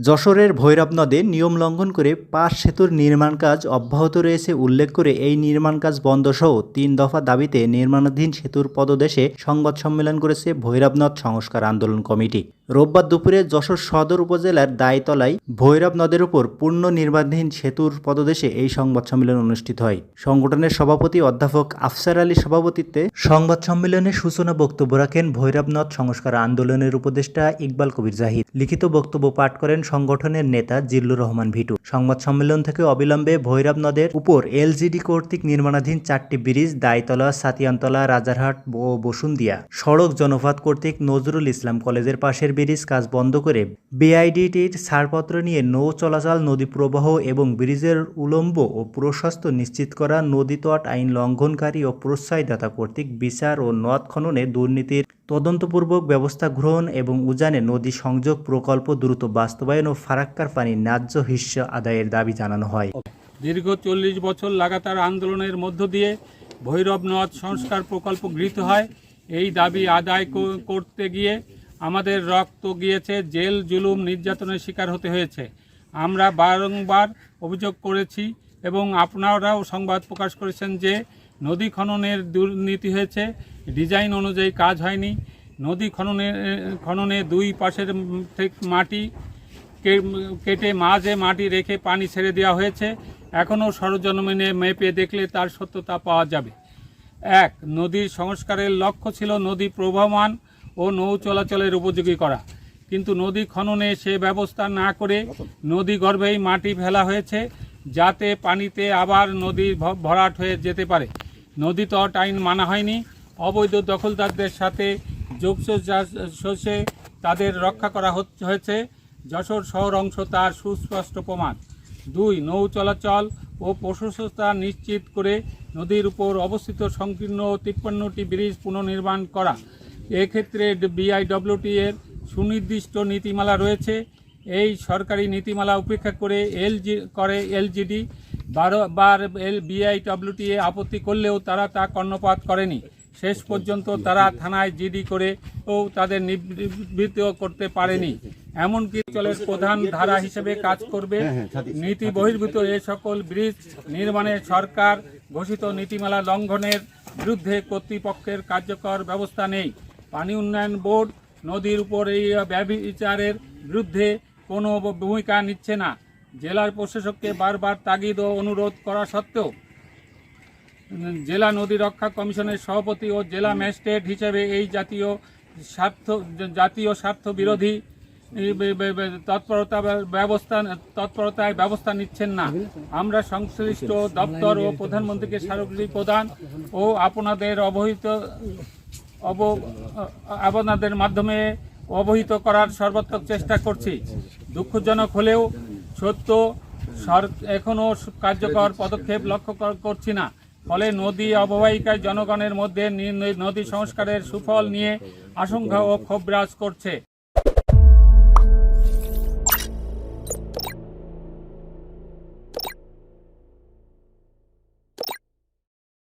যশোরের ভৈরব নদে নিয়ম লঙ্ঘন করে পাঁচ সেতুর নির্মাণ কাজ অব্যাহত রয়েছে উল্লেখ করে এই নির্মাণ কাজ বন্ধ সহ তিন দফা দাবিতে নির্মাণাধীন সেতুর পদদেশে সংবাদ সম্মেলন করেছে ভৈরবনাথ সংস্কার আন্দোলন কমিটি। রোববার দুপুরে যশোর সদর উপজেলার দায়তলায় ভৈরব নদের উপর পূর্ণ নির্মাণাধীন সেতুর পদদেশে এই সংবাদ সম্মেলন অনুষ্ঠিত হয়। সংগঠনের সভাপতি অধ্যাপক আফসার আলীর সভাপতিত্বে সংবাদ সম্মেলনে সূচনা বক্তব্য রাখেন ভৈরবনদ সংস্কার আন্দোলনের উপদেষ্টা ইকবাল কবির জাহিদ। লিখিত বক্তব্য পাঠ করেন সংগঠনের নেতা জিল্লুর রহমান ভিটু। সংবাদ সম্মেলন থেকে অবিলম্বে ভৈরব নদের উপর এলজিডি কর্তৃক নির্মাণাধীন চারটি ব্রিজ দায়তলা সাতিয়ানতলা, রাজারহাট ও বসুন্দিয়া সড়ক জনপথ কর্তৃক নজরুল ইসলাম কলেজের পাশের ব্রিজ কাজ বন্ধ করে বিআইডিটির ছাড়পত্র নিয়ে নৌ চলাচল, নদী প্রবাহ এবং ব্রিজের উলম্ব ও প্রশস্ত নিশ্চিত করা, নদী তট আইন লঙ্ঘনকারী ও প্রশ্রয়দাতা কর্তৃক বিচার ও নদ খননে দুর্নীতির তদন্তপূর্বক ব্যবস্থা গ্রহণ এবং উজানে নদী সংযোগ প্রকল্প দ্রুত বাস্তবায়ন ও ফারাক্কার পানি ন্যায্য হিস্য আদায়ের দাবি জানানো হয়। দীর্ঘ চল্লিশ বছর লাগাতার আন্দোলনের মধ্য দিয়ে ভৈরব নদ সংস্কার প্রকল্প গৃহীত হয়। এই দাবি আদায় করতে গিয়ে আমাদের রক্ত গিয়েছে, জেল, জুলুম, নির্যাতনের শিকার হতে হয়েছে। আমরা বারংবার অভিযোগ করেছি এবং আপনারাও সংবাদ প্রকাশ করেছেন যে নদী খননের দুর্নীতি হয়েছে, ডিজাইন অনুযায়ী কাজ হয়নি। নদী খননের খননে দুই পাশের মাটি কেটে মাঝে মাটি রেখে পানি ছেড়ে দেওয়া হয়েছে। এখনও সরজনমিনে মেপে দেখলে তার সত্যতা পাওয়া যাবে। এক, নদীর সংস্কারের লক্ষ্য ছিল নদী প্রবাহমান। ও নৌ চলাচলের উপযোগী করা। কিন্তু নদী খননে সে ব্যবস্থা না করে নদী গর্ভেই মাটি ফেলা হয়েছে, যাতে পানিতে আবার নদী ভরাট হয়ে যেতে পারে। নদী তট আইন মানা হয়নি। অবৈধ দখলদারদের সাথে যোগসে তাদের রক্ষা করা হয়েছে। যশোর শহর অংশ তার সুস্পষ্ট প্রমাণ। দুই, নৌ চলাচল ও প্রশস্ততা নিশ্চিত করে নদীর উপর অবস্থিত সংকীর্ণ তিপ্পান্নটি ব্রিজ পুনর্নির্মাণ করা। এক্ষেত্রে বিআইডব্লিউটি এর সুনির্দিষ্ট নীতিমালা রয়েছে। এই সরকারি নীতিমালা উপেক্ষা করে এলজি করে এলজিডি বারবার এল বিআইডব্লিউটিএ আপত্তি করলেও তারা তা কর্ণপাত করেনি। শেষ পর্যন্ত তারা থানায় জিডি করে ও তাদের নিবৃত্ত করতে পারেনি। এমনকি চলের প্রধান ধারা হিসেবে কাজ করবে। নীতি বহির্ভূত এ সকল ব্রিজ নির্মাণে সরকার ঘোষিত নীতিমালা লঙ্ঘনের বিরুদ্ধে কর্তৃপক্ষের কার্যকর ব্যবস্থা নেই। পানি উন্নয়ন বোর্ড নদীর উপর এই ব্যবচারের বিরুদ্ধে কোনো ভূমিকা নিচ্ছে না। জেলার প্রশাসককে বারবার তাগিদ ও অনুরোধ করা সত্ত্বেও জেলা নদী রক্ষা কমিশনের সভাপতি ও জেলা ম্যাজিস্ট্রেট হিসেবে এই জাতীয় স্বার্থ জাতীয় স্বার্থ বিরোধী তৎপরতা ব্যবস্থা, তৎপরতায় ব্যবস্থা নিচ্ছেন না। আমরা সংশ্লিষ্ট দপ্তর ও প্রধানমন্ত্রীকে স্মারকলিপি প্রদান ও আপনাদের অবহিত অব আপনাদের মাধ্যমে অবহিত করার সর্বাত্মক চেষ্টা করছি। দুঃখজনক হলেও সত্য এখনও কার্যকর পদক্ষেপ লক্ষ্য করছি না। ফলে নদী অববাহিকায় জনগণের মধ্যে নদী সংস্কারের সুফল নিয়ে আশঙ্কা ও ক্ষোভ করছে।